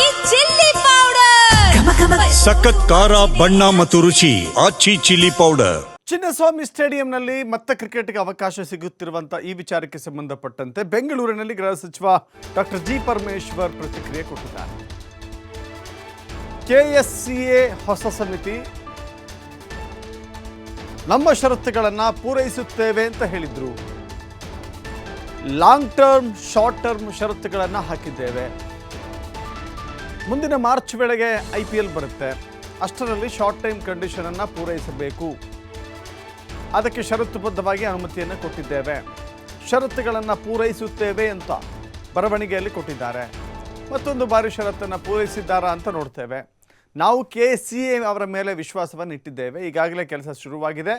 ಆಚಿ chilli powder. ಸಖತ್ ಖಾರ ಬಣ್ಣ ಮತ್ತು ರುಚಿ ಆಚಿ ಚಿಲ್ಲಿ ಪೌಡರ್. ಚಿನ್ನಸ್ವಾಮಿ ಸ್ಟೇಡಿಯಂನಲ್ಲಿ ಮತ್ತೆ ಕ್ರಿಕೆಟ್ಗೆ ಅವಕಾಶ ಸಿಗುತ್ತಿರುವಂಥ ಈ ವಿಚಾರಕ್ಕೆ ಸಂಬಂಧಪಟ್ಟಂತೆ ಬೆಂಗಳೂರಿನಲ್ಲಿ ಗೃಹ ಸಚಿವ ಡಾಕ್ಟರ್ ಜಿ ಪರಮೇಶ್ವರ್ ಪ್ರತಿಕ್ರಿಯೆ ಕೊಟ್ಟಿದ್ದಾರೆ. ಕೆಎಸ್ಸಿಎ ಹೊಸ ಸಮಿತಿ ನಮ್ಮ ಷರತ್ತುಗಳನ್ನು ಪೂರೈಸುತ್ತೇವೆ ಅಂತ ಹೇಳಿದ್ರು. ಲಾಂಗ್ ಟರ್ಮ್ ಶಾರ್ಟ್ ಟರ್ಮ್ ಷರತ್ತುಗಳನ್ನು ಹಾಕಿದ್ದೇವೆ. ಮುಂದಿನ ಮಾರ್ಚ್ ವೇಳೆಗೆ ಐ ಪಿ ಎಲ್ ಬರುತ್ತೆ. ಅಷ್ಟರಲ್ಲಿ ಶಾರ್ಟ್ ಟೈಮ್ ಕಂಡೀಷನನ್ನು ಪೂರೈಸಬೇಕು. ಅದಕ್ಕೆ ಷರತ್ತುಬದ್ಧವಾಗಿ ಅನುಮತಿಯನ್ನು ಕೊಟ್ಟಿದ್ದೇವೆ. ಷರತ್ತುಗಳನ್ನು ಪೂರೈಸುತ್ತೇವೆ ಅಂತ ಬರವಣಿಗೆಯಲ್ಲಿ ಕೊಟ್ಟಿದ್ದಾರೆ. ಮತ್ತೊಂದು ಬಾರಿ ಷರತ್ತನ್ನು ಪೂರೈಸಿದ್ದಾರಾ ಅಂತ ನೋಡ್ತೇವೆ. ನಾವು ಕೆ ಸಿ ಎ ಅವರ ಮೇಲೆ ವಿಶ್ವಾಸವನ್ನು ಇಟ್ಟಿದ್ದೇವೆ. ಈಗಾಗಲೇ ಕೆಲಸ ಶುರುವಾಗಿದೆ.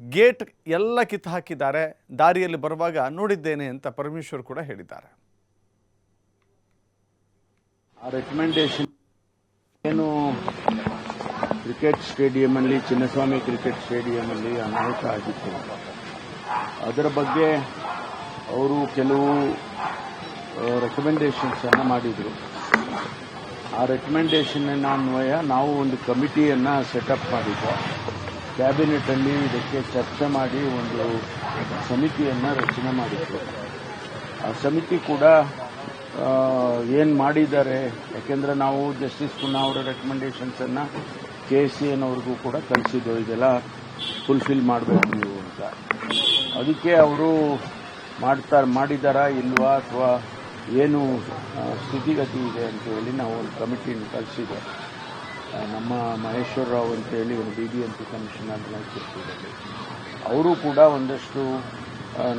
ಗೇಟ್ ಎಲ್ಲ ಕಿತ್ತು ಹಾಕಿದ್ದಾರೆ ದಾರಿಯಲ್ಲಿ ಬರುವಾಗ ನೋಡಿದ್ದೇನೆ ಅಂತ ಪರಮೇಶ್ವರ್ ಕೂಡ ಹೇಳಿದ್ದಾರೆ. ಆ ರೆಕಮೆಂಡೇಶನ್ ಏನು ಕ್ರಿಕೆಟ್ ಸ್ಟೇಡಿಯಮಲ್ಲಿ ಚಿನ್ನಸ್ವಾಮಿ ಕ್ರಿಕೆಟ್ ಸ್ಟೇಡಿಯಮಲ್ಲಿ ಅನಾಹುತ ಆಗಿತ್ತು. ಅದರ ಬಗ್ಗೆ ಅವರು ಕೆಲವು ರೆಕಮೆಂಡೇಶನ್ಸ್ ಅನ್ನು ಮಾಡಿದರು. ಆ ರೆಕಮೆಂಡೇಶನ್ ಅನ್ವಯ ನಾವು ಒಂದು ಕಮಿಟಿಯನ್ನು ಸೆಟಪ್ ಮಾಡಿದ್ದೆ ಕ್ಯಾಬಿನೆಟಲ್ಲಿ ಇದಕ್ಕೆ ಚರ್ಚೆ ಮಾಡಿ ಒಂದು ಸಮಿತಿಯನ್ನು ರಚನೆ ಮಾಡಿದ್ರು ಆ ಸಮಿತಿ ಕೂಡ ಏನು ಮಾಡಿದ್ದಾರೆ? ಯಾಕೆಂದರೆ ನಾವು ಜಸ್ಟಿಸ್ ಕುನ್ನಾ ಅವರ ರೆಕಮೆಂಡೇಷನ್ಸನ್ನು ಕೆ ಸಿ ಎನ್ ಅವ್ರಿಗೂ ಕೂಡ ಕಳಿಸಿದ್ದು, ಇದೆಲ್ಲ ಫುಲ್ಫಿಲ್ ಮಾಡಬೇಕು ನೀವು ಅಂತ. ಅದಕ್ಕೆ ಅವರು ಮಾಡ್ತಾ, ಮಾಡಿದಾರಾ ಇಲ್ವಾ ಅಥವಾ ಏನು ಸ್ಥಿತಿಗತಿ ಇದೆ ಅಂತ ಹೇಳಿ ನಾವು ಒಂದು ಕಮಿಟಿನ ಕಳಿಸಿದೆ. ನಮ್ಮ ಮಹೇಶ್ವರ ರಾವ್ ಅಂತೇಳಿ ಒಂದು B B M P commissioner ಅವರು ಕೂಡ ಒಂದಷ್ಟು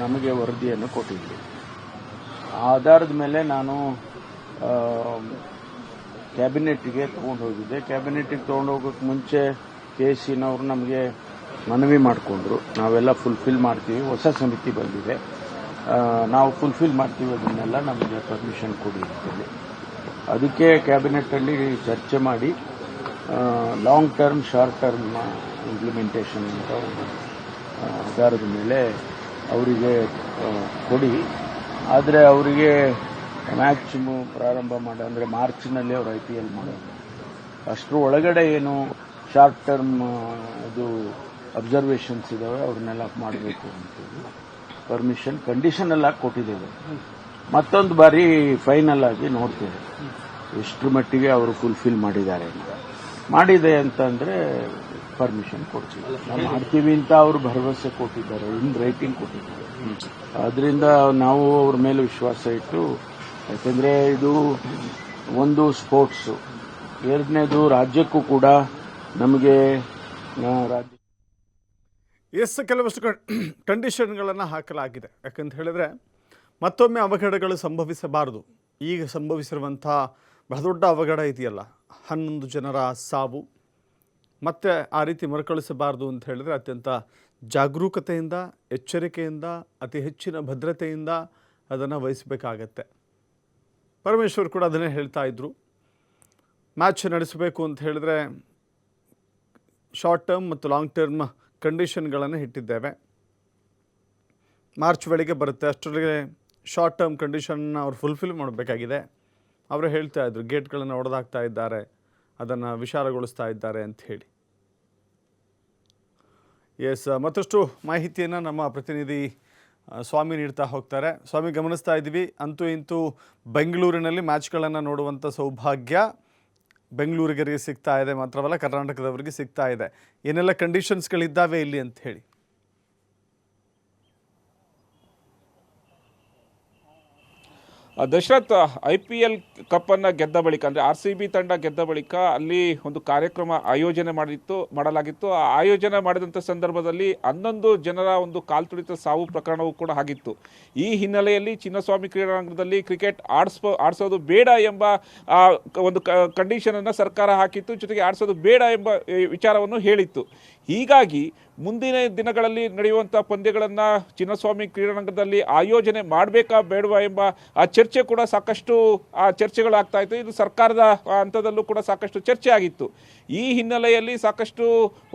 ನಮಗೆ ವರದಿಯನ್ನು ಕೊಟ್ಟಿದ್ದರು ಆಧಾರದ ಮೇಲೆ ನಾನು ಕ್ಯಾಬಿನೆಟ್ಗೆ ತೊಗೊಂಡು ಹೋಗಿದ್ದೆ ಕ್ಯಾಬಿನೆಟ್ಗೆ ತೊಗೊಂಡು ಹೋಗೋಕ್ಕೆ ಮುಂಚೆ ಕೆ ಎಸ್ ಸಿನವರು ನಮಗೆ ಮನವಿ ಮಾಡಿಕೊಂಡ್ರು. ನಾವೆಲ್ಲ ಫುಲ್ಫಿಲ್ ಮಾಡ್ತೀವಿ. ಹೊಸ ಸಮಿತಿ ಬಂದಿದೆ. ನಾವು ಫುಲ್ಫಿಲ್ ಮಾಡ್ತೀವಿ ಅದನ್ನೆಲ್ಲ ನಮಗೆ ಪರ್ಮಿಷನ್ ಕೊಡಿ ಅಂತೇಳಿ ಅದಕ್ಕೆ ಕ್ಯಾಬಿನೆಟ್ಟಲ್ಲಿ ಚರ್ಚೆ ಮಾಡಿ long term short term implementation ಅಂತ ಆಧಾರದ ಮೇಲೆ ಅವರಿಗೆ ಕೊಡಿ. ಆದರೆ ಅವರಿಗೆ ಮ್ಯಾಚ್ ಪ್ರಾರಂಭ ಮಾಡಿ ಅಂದರೆ ಮಾರ್ಚ್ನಲ್ಲಿ ಅವರು ಐ ಪಿ ಎಲ್ ಮಾಡೋದು. ಅಷ್ಟರ ಒಳಗಡೆ ಏನು ಶಾರ್ಟ್ ಟರ್ಮ್ ಇದು ಅಬ್ಸರ್ವೇಷನ್ಸ್ ಇದ್ದಾವೆ ಅವ್ರನ್ನೆಲ್ಲ ಮಾಡಬೇಕು ಅಂತೇಳಿ ಪರ್ಮಿಷನ್ ಕಂಡೀಷನ್ ಎಲ್ಲ ಕೊಟ್ಟಿದ್ದೇವೆ. ಮತ್ತೊಂದು ಬಾರಿ ಫೈನಲ್ ಆಗಿ ನೋಡ್ತೇವೆ. ಎಷ್ಟರ ಮಟ್ಟಿಗೆ ಅವರು ಫುಲ್ಫಿಲ್ ಮಾಡಿದ್ದಾರೆ ಅಂತ. ಮಾಡಿದೆ ಅಂತಂದ್ರೆ ಪರ್ಮಿಷನ್ ಕೊಡ್ತೀವಿ. ನಾವು ಮಾಡ್ತೀವಿ ಅಂತ ಅವರು ಭರವಸೆ ಕೊಟ್ಟಿದ್ದಾರೆ ಇನ್ ರೈಟಿಂಗ್ ಕೊಟ್ಟಿದ್ದಾರೆ. ಅದರಿಂದ ನಾವು ಅವ್ರ ಮೇಲೆ ವಿಶ್ವಾಸ ಇಟ್ಟು ಯಾಕಂದ್ರೆ ಇದು ಒಂದು ಸ್ಪೋರ್ಟ್ಸು. ಎರಡನೇದು ರಾಜ್ಯಕ್ಕೂ ಕೂಡ ನಮಗೆ ರಾಜ್ಯ ಎಸ್, ಕೆಲವಷ್ಟು ಕಂಡೀಷನ್ಗಳನ್ನು ಹಾಕಲಾಗಿದೆ. ಯಾಕಂತ ಹೇಳಿದ್ರೆ ಮತ್ತೊಮ್ಮೆ ಅವಘಡಗಳು ಸಂಭವಿಸಬಾರದು. ಈಗ ಸಂಭವಿಸಿರುವಂಥ ಬಹುದೊಡ್ಡ ಅವಘಡ ಇದೆಯಲ್ಲ, ಹನ್ನೊಂದು ಜನರ ಸಾವು. ಮತ್ತೆ ಆ ರೀತಿ ಮರುಕಳಿಸಬಾರದು ಅಂತ ಹೇಳಿದ್ರೆ ಅತ್ಯಂತ ಜಾಗರೂಕತೆಯಿಂದ, ಎಚ್ಚರಿಕೆಯಿಂದ, ಅತಿ ಹೆಚ್ಚಿನ ಭದ್ರತೆಯಿಂದ ಅದನ್ನು ವಹಿಸಬೇಕಾಗತ್ತೆ. ಪರಮೇಶ್ವರ್ ಕೂಡ ಅದನ್ನೇ ಹೇಳ್ತಾ ಇದ್ದರು ಮ್ಯಾಚ್ ನಡೆಸಬೇಕು ಅಂತ ಹೇಳಿದ್ರೆ ಶಾರ್ಟ್ ಟರ್ಮ್ ಮತ್ತು ಲಾಂಗ್ ಟರ್ಮ್ ಕಂಡೀಷನ್ಗಳನ್ನು ಇಟ್ಟಿದ್ದೇವೆ. ಮಾರ್ಚ್ ವೇಳೆಗೆ ಬರುತ್ತೆ. ಅಷ್ಟರೊಳಗೆ ಶಾರ್ಟ್ ಟರ್ಮ್ ಕಂಡೀಷನ್ನ ಅವ್ರು ಫುಲ್ಫಿಲ್ ಮಾಡಬೇಕಾಗಿದೆ. ಅವರು ಹೇಳ್ತಾ ಇದ್ರು ಗೇಟ್ಗಳನ್ನು ಒಡೆದಾಕ್ತಾ ಇದ್ದಾರೆ. ಅದನ್ನು ವಿಶಾಲಗೊಳಿಸ್ತಾ ಇದ್ದಾರೆ ಅಂತ ಹೇಳಿ. ಎಸ್ ಮತ್ತಷ್ಟು ಮಾಹಿತಿಯನ್ನು ನಮ್ಮ ಪ್ರತಿನಿಧಿ ಸ್ವಾಮಿ ನೀಡ್ತಾ ಹೋಗ್ತಾರೆ. ಸ್ವಾಮಿ, ಗಮನಿಸ್ತಾ ಇದ್ದೀವಿ. ಅಂತೂ ಇಂತೂ ಬೆಂಗಳೂರಿನಲ್ಲಿ ಮ್ಯಾಚ್ಗಳನ್ನು ನೋಡುವಂಥ ಸೌಭಾಗ್ಯ ಬೆಂಗಳೂರಿಗರಿಗೆ ಸಿಗ್ತಾ ಇದೆ ಮಾತ್ರವಲ್ಲ, ಕರ್ನಾಟಕದವರಿಗೆ ಸಿಗ್ತಾ ಇದೆ. ಏನೆಲ್ಲ ಕಂಡೀಷನ್ಸ್ಗಳಿದ್ದಾವೆ ಇಲ್ಲಿ ಅಂತ ಹೇಳಿ. ದಶರಥ್ ಐ ಪಿ ಎಲ್ ಕಪ್ಪನ್ನು ಗೆದ್ದ ಬಳಿಕ, ಅಂದರೆ ಆರ್ ಸಿ ಬಿ ತಂಡ ಗೆದ್ದ ಬಳಿಕ ಅಲ್ಲಿ ಒಂದು ಕಾರ್ಯಕ್ರಮ ಆಯೋಜನೆ ಮಾಡಿತ್ತು, ಮಾಡಲಾಗಿತ್ತು. ಆ ಆಯೋಜನೆ ಮಾಡಿದಂಥ ಸಂದರ್ಭದಲ್ಲಿ ಹನ್ನೊಂದು ಜನರ ಒಂದು ಕಾಲ್ತುಳಿತ ಸಾವು ಪ್ರಕರಣವೂ ಕೂಡ ಆಗಿತ್ತು. ಈ ಹಿನ್ನೆಲೆಯಲ್ಲಿ ಚಿನ್ನಸ್ವಾಮಿ ಕ್ರೀಡಾಂಗಣದಲ್ಲಿ ಕ್ರಿಕೆಟ್ ಆಡಿಸ್ಬೋ ಆಡಿಸೋದು ಬೇಡ ಎಂಬ ಒಂದು ಕಂಡೀಷನನ್ನು ಸರ್ಕಾರ ಹಾಕಿತ್ತು. ಜೊತೆಗೆ ಆಡಿಸೋದು ಬೇಡ ಎಂಬ ವಿಚಾರವನ್ನು ಹೇಳಿತ್ತು. ಹೀಗಾಗಿ ಮುಂದಿನ ದಿನಗಳಲ್ಲಿ ನಡೆಯುವಂಥ ಪಂದ್ಯಗಳನ್ನು ಚಿನ್ನಸ್ವಾಮಿ ಕ್ರೀಡಾಂಗಣದಲ್ಲಿ ಆಯೋಜನೆ ಮಾಡಬೇಕಾ ಬೇಡವಾ ಎಂಬ ಆ ಚರ್ಚೆ ಕೂಡ ಸಾಕಷ್ಟು, ಆ ಚರ್ಚೆಗಳಾಗ್ತಾ ಇತ್ತು. ಇದು ಸರ್ಕಾರದ ಹಂತದಲ್ಲೂ ಕೂಡ ಸಾಕಷ್ಟು ಚರ್ಚೆ ಆಗಿತ್ತು. ಈ ಹಿನ್ನೆಲೆಯಲ್ಲಿ ಸಾಕಷ್ಟು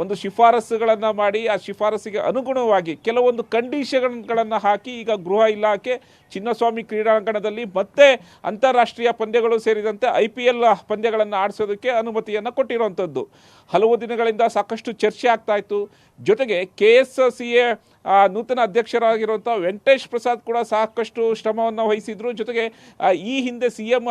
ಒಂದು ಶಿಫಾರಸುಗಳನ್ನು ಮಾಡಿ, ಆ ಶಿಫಾರಸಿಗೆ ಅನುಗುಣವಾಗಿ ಕೆಲವೊಂದು ಕಂಡೀಷನ್ಗಳನ್ನು ಹಾಕಿ ಈಗ ಗೃಹ ಇಲಾಖೆ ಚಿನ್ನಸ್ವಾಮಿ ಕ್ರೀಡಾಂಗಣದಲ್ಲಿ ಮತ್ತೆ ಅಂತಾರಾಷ್ಟ್ರೀಯ ಪಂದ್ಯಗಳು ಸೇರಿದಂತೆ ಐ ಪಿ ಎಲ್ ಪಂದ್ಯಗಳನ್ನು ಆಡಿಸೋದಕ್ಕೆ ಅನುಮತಿಯನ್ನು ಕೊಟ್ಟಿರುವಂಥದ್ದು. ಹಲವು ದಿನಗಳಿಂದ ಸಾಕಷ್ಟು ಚರ್ಚೆ ಆಗ್ತಾ ಇತ್ತು. ಜೊತೆಗೆ ಕೆ ಎಸ್ ಸಿ ಎ ನೂತನ ಅಧ್ಯಕ್ಷರಾಗಿರುವಂಥ ವೆಂಕಟೇಶ್ ಪ್ರಸಾದ್ ಕೂಡ ಸಾಕಷ್ಟು ಶ್ರಮವನ್ನು ವಹಿಸಿದ್ರು. ಜೊತೆಗೆ ಈ ಹಿಂದೆ ಸಿ ಎಂ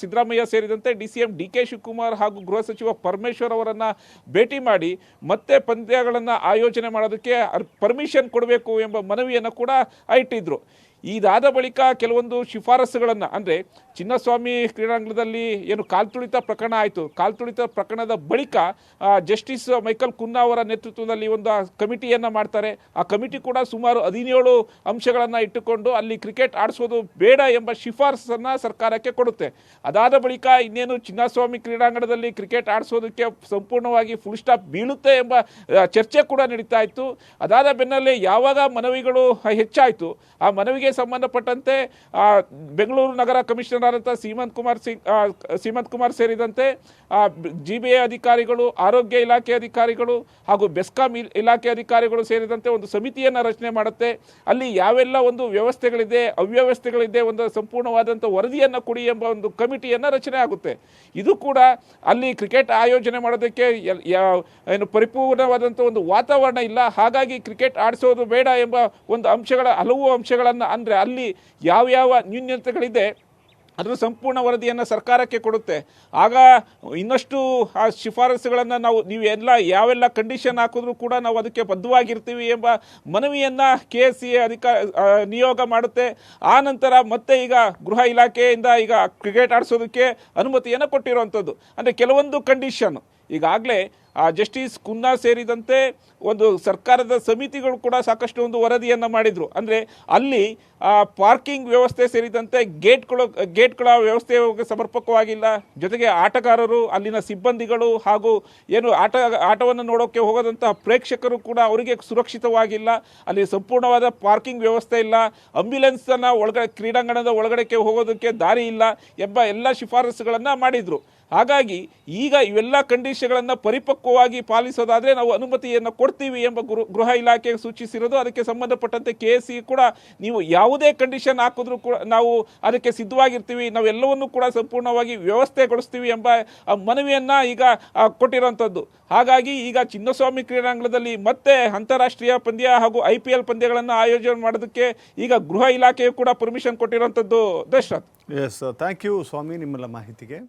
ಸಿದ್ದರಾಮಯ್ಯ ಸೇರಿದಂತೆ D C M D K Shivakumar ಹಾಗೂ ಗೃಹ ಸಚಿವ ಪರಮೇಶ್ವರ್ ಅವರನ್ನು ಭೇಟಿ ಮಾಡಿ, ಮತ್ತೆ ಪಂದ್ಯಗಳನ್ನು ಆಯೋಜನೆ ಮಾಡೋದಕ್ಕೆ ಪರ್ಮಿಷನ್ ಕೊಡಬೇಕು ಎಂಬ ಮನವಿಯನ್ನು ಕೂಡ ಇಟ್ಟಿದ್ರು ಇದಾದ ಬಳಿಕ ಕೆಲವೊಂದು ಶಿಫಾರಸುಗಳನ್ನು, ಅಂದರೆ ಚಿನ್ನಸ್ವಾಮಿ ಕ್ರೀಡಾಂಗಣದಲ್ಲಿ ಏನು ಕಾಲ್ತುಳಿತ ಪ್ರಕರಣ ಆಯಿತು. ಕಾಲ್ತುಳಿತ ಪ್ರಕರಣದ ಬಳಿಕ ಜಸ್ಟಿಸ್ ಮೈಕಲ್ ಕುನ್ನಾ ಅವರ ನೇತೃತ್ವದಲ್ಲಿ ಒಂದು ಕಮಿಟಿಯನ್ನು ಮಾಡ್ತಾರೆ. ಆ ಕಮಿಟಿ ಕೂಡ ಸುಮಾರು ಹದಿನೇಳು ಅಂಶಗಳನ್ನು ಇಟ್ಟುಕೊಂಡು ಅಲ್ಲಿ ಕ್ರಿಕೆಟ್ ಆಡಿಸೋದು ಬೇಡ ಎಂಬ ಶಿಫಾರಸನ್ನು ಸರ್ಕಾರಕ್ಕೆ ಕೊಡುತ್ತೆ. ಅದಾದ ಬಳಿಕ ಇನ್ನೇನು ಚಿನ್ನಸ್ವಾಮಿ ಕ್ರೀಡಾಂಗಣದಲ್ಲಿ ಕ್ರಿಕೆಟ್ ಆಡಿಸೋದಕ್ಕೆ ಸಂಪೂರ್ಣವಾಗಿ ಫುಲ್ ಸ್ಟಾಪ್ ಬೀಳುತ್ತೆ ಎಂಬ ಚರ್ಚೆ ಕೂಡ ನಡೀತಾ ಇತ್ತು. ಅದಾದ ಬೆನ್ನಲ್ಲೇ ಯಾವಾಗ ಮನವಿಗಳು ಹೆಚ್ಚಾಯಿತು, ಆ ಮನವಿಗೆ ಸಂಬಂಧಪಟ್ಟಂತೆ ಬೆಂಗಳೂರು ನಗರ ಕಮಿಷನರ್ ಆದಂಥ ಸೀಮಂತ್ ಕುಮಾರ್ ಸಿಂಗ್ ಸೀಮಂತ್ ಕುಮಾರ್ ಸೇರಿದಂತೆ ಜಿ ಬಿ ಎ ಅಧಿಕಾರಿಗಳು, ಆರೋಗ್ಯ ಇಲಾಖೆ ಅಧಿಕಾರಿಗಳು ಹಾಗೂ ಬೆಸ್ಕಾಂ ಇಲಾಖೆ ಅಧಿಕಾರಿಗಳು ಸೇರಿದಂತೆ ಒಂದು ಸಮಿತಿಯನ್ನು ರಚನೆ ಮಾಡುತ್ತೆ. ಅಲ್ಲಿ ಯಾವೆಲ್ಲ ಒಂದು ವ್ಯವಸ್ಥೆಗಳಿದೆ, ಅವ್ಯವಸ್ಥೆಗಳಿದೆ, ಒಂದು ಸಂಪೂರ್ಣವಾದಂಥ ವರದಿಯನ್ನು ಕೊಡಿ ಎಂಬ ಒಂದು ಕಮಿಟಿಯನ್ನು ರಚನೆ ಆಗುತ್ತೆ. ಇದು ಕೂಡ ಅಲ್ಲಿ ಕ್ರಿಕೆಟ್ ಆಯೋಜನೆ ಮಾಡೋದಕ್ಕೆ ಏನು ಪರಿಪೂರ್ಣವಾದಂಥ ಒಂದು ವಾತಾವರಣ ಇಲ್ಲ. ಹಾಗಾಗಿ ಕ್ರಿಕೆಟ್ ಆಡಿಸೋದು ಬೇಡ ಎಂಬ ಒಂದು ಅಂಶಗಳ, ಹಲವು ಅಂಶಗಳನ್ನು ಅಂದರೆ ಅಲ್ಲಿ ಯಾವ್ಯಾವ ನ್ಯೂನ್ಯತೆಗಳಿದೆ ಅದರ ಸಂಪೂರ್ಣ ವರದಿಯನ್ನು ಸರ್ಕಾರಕ್ಕೆ ಕೊಡುತ್ತೆ. ಆಗ ಇನ್ನಷ್ಟು ಆ ಶಿಫಾರಸುಗಳನ್ನು ನಾವು ನೀವು ಎಲ್ಲ ಯಾವೆಲ್ಲ ಕಂಡೀಷನ್ ಹಾಕಿದ್ರೂ ಕೂಡ ನಾವು ಅದಕ್ಕೆ ಬದ್ಧವಾಗಿರ್ತೀವಿ ಎಂಬ ಮನವಿಯನ್ನು ಕೆ ಎಸ್ ಸಿ ಅಧಿಕಾರ ಆ, ನಿಯೋಗ ಮಾಡುತ್ತೆ. ಆ ನಂತರ ಮತ್ತೆ ಈಗ ಗೃಹ ಇಲಾಖೆಯಿಂದ ಈಗ ಕ್ರಿಕೆಟ್ ಆಡಿಸೋದಕ್ಕೆ ಅನುಮತಿಯನ್ನು ಕೊಟ್ಟಿರುವಂಥದ್ದು. ಅಂದರೆ ಕೆಲವೊಂದು ಕಂಡೀಷನ್ ಈಗಾಗಲೇ ಜಸ್ಟಿಸ್ ಕುನ್ನಾ ಸೇರಿದಂತೆ ಒಂದು ಸರ್ಕಾರದ ಸಮಿತಿಗಳು ಕೂಡ ಸಾಕಷ್ಟು ಒಂದು ವರದಿಯನ್ನು ಮಾಡಿದರು. ಅಂದರೆ ಅಲ್ಲಿ ಪಾರ್ಕಿಂಗ್ ವ್ಯವಸ್ಥೆ ಸೇರಿದಂತೆ ಗೇಟ್ಗಳು, ಗೇಟ್ಗಳ ವ್ಯವಸ್ಥೆ ಸಮರ್ಪಕವಾಗಿಲ್ಲ. ಜೊತೆಗೆ ಆಟಗಾರರು, ಅಲ್ಲಿನ ಸಿಬ್ಬಂದಿಗಳು ಹಾಗೂ ಏನು ಆಟ, ಆಟವನ್ನು ನೋಡೋಕ್ಕೆ ಹೋಗೋದಂತಹ ಪ್ರೇಕ್ಷಕರು ಕೂಡ ಅವರಿಗೆ ಸುರಕ್ಷಿತವಾಗಿಲ್ಲ. ಅಲ್ಲಿ ಸಂಪೂರ್ಣವಾದ ಪಾರ್ಕಿಂಗ್ ವ್ಯವಸ್ಥೆ ಇಲ್ಲ. ಅಂಬ್ಯುಲೆನ್ಸನ್ನು ಒಳಗಡೆ, ಕ್ರೀಡಾಂಗಣದ ಒಳಗಡೆಗೆ ಹೋಗೋದಕ್ಕೆ ದಾರಿ ಇಲ್ಲ ಎಂಬ ಎಲ್ಲ ಶಿಫಾರಸುಗಳನ್ನು ಮಾಡಿದರು. ಹಾಗಾಗಿ ಈಗ ಇವೆಲ್ಲ ಕಂಡೀಷನ್ಗಳನ್ನು ಪರಿಪಕ್ವವಾಗಿ ಪಾಲಿಸೋದಾದರೆ ನಾವು ಅನುಮತಿಯನ್ನು ಕೊಡ್ತೀವಿ ಎಂಬ ಗೃಹ ಗೃಹ ಇಲಾಖೆ ಸೂಚಿಸಿರೋದು. ಅದಕ್ಕೆ ಸಂಬಂಧಪಟ್ಟಂತೆ ಕೆ ಎಸ್ ಸಿ ಕೂಡ ನೀವು ಯಾವುದೇ ಕಂಡೀಷನ್ ಹಾಕಿದ್ರೂ ಕೂಡ ನಾವು ಅದಕ್ಕೆ ಸಿದ್ಧವಾಗಿರ್ತೀವಿ. ನಾವೆಲ್ಲವನ್ನೂ ಕೂಡ ಸಂಪೂರ್ಣವಾಗಿ ವ್ಯವಸ್ಥೆಗೊಳಿಸ್ತೀವಿ ಎಂಬ ಮನವಿಯನ್ನು ಈಗ ಕೊಟ್ಟಿರೋವಂಥದ್ದು ಹಾಗಾಗಿ ಈಗ ಚಿನ್ನಸ್ವಾಮಿ ಕ್ರೀಡಾಂಗಣದಲ್ಲಿ ಮತ್ತೆ ಅಂತಾರಾಷ್ಟ್ರೀಯ ಪಂದ್ಯ ಹಾಗೂ ಐ ಪಿ ಎಲ್ ಪಂದ್ಯಗಳನ್ನು ಆಯೋಜನೆ ಮಾಡೋದಕ್ಕೆ ಈಗ ಗೃಹ ಇಲಾಖೆಯು ಕೂಡ ಪರ್ಮಿಷನ್ ಕೊಟ್ಟಿರೋಂಥದ್ದು. ದಶರಥ್ ಎಸ್ ಥ್ಯಾಂಕ್ ಯು ಸ್ವಾಮಿ, ನಿಮ್ಮೆಲ್ಲ ಮಾಹಿತಿಗೆ.